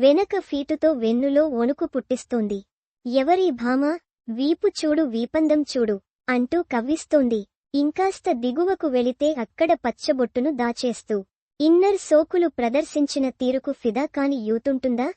వెనక ఫీటుతో వెన్నులో వణుకు పుట్టిస్తోంది. ఎవరి భామ? వీపు చూడు వీపందం చూడు అంటూ కవ్విస్తోంది. ఇంకాస్త దిగువకు వెళితే అక్కడ పచ్చబొట్టును దాచేస్తూ. ఇన్నర్ సోకులు ప్రదర్శించిన తీరుకు ఫిదా కాని యూతుంటుందా?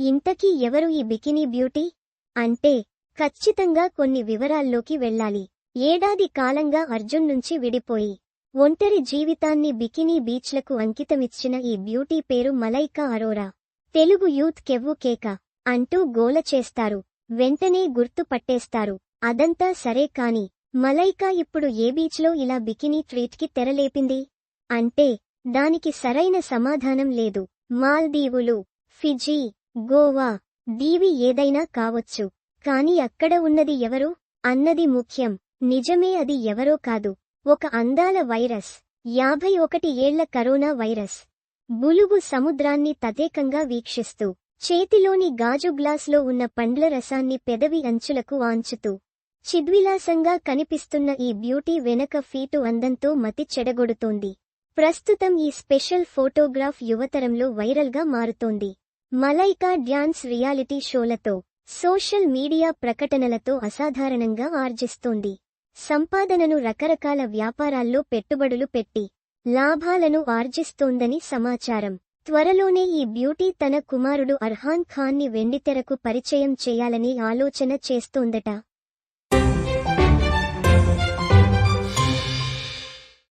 ఇంతకీ ఎవరు ఈ బికినీ బ్యూటీ? అంటే ఖచ్చితంగా కొన్ని వివరాల్లోకి వెళ్ళాలి. ఏడాది కాలంగా అర్జున్ నుంచి విడిపోయి ఒంటరి జీవితాన్ని బికినీ బీచ్లకు అంకితమిచ్చిన ఈ బ్యూటీ పేరు మలైకా అరోరా. తెలుగు యూత్ కెవ్వు కేక అంటూ గోల చేస్తారు. వెంటనే గుర్తు పట్టేస్తారు. అదంతా సరే కాని మలైకా ఇప్పుడు ఏ బీచ్లో ఇలా బికినీ ట్రీట్కి తెరలేపింది? అంటే దానికి సరైన సమాధానం లేదు. మాల్దీవులు ఫిజీ గోవా దీవి ఏదైనా కావచ్చు. కాని అక్కడ ఉన్నది ఎవరు? అన్నది ముఖ్యం. నిజమే అది ఎవరో కాదు. ఒక అందాల వైరస్. యాభై ఒకటి ఏళ్ళ కరోనా వైరస్. బులుగు సముద్రాన్ని తదేకంగా వీక్షిస్తూ చేతిలోని గాజు గ్లాస్లో ఉన్న పండ్ల రసాన్ని పెదవి అంచులకు ఆంచుతూ చిద్విలాసంగా కనిపిస్తున్న ఈ బ్యూటీ వెనక ఫీటు అందంతో మతి చెడగొడుతోంది. ప్రస్తుతం ఈ స్పెషల్ ఫోటోగ్రాఫ్ యువతరంలో వైరల్గా మారుతోంది. మలైకా డ్యాన్స్ రియాలిటీ షోలతో సోషల్ మీడియా ప్రకటనలతో అసాధారణంగా ఆర్జిస్తోంది. సంపాదనను రకరకాల వ్యాపారాల్లో పెట్టుబడులు పెట్టి లాభాలను ఆర్జిస్తోందని సమాచారం. త్వరలోనే ఈ బ్యూటీ తన కుమారుడు అర్హాన్ ఖాన్ని వెండితెరకు పరిచయం చేయాలని ఆలోచన చేస్తోందట.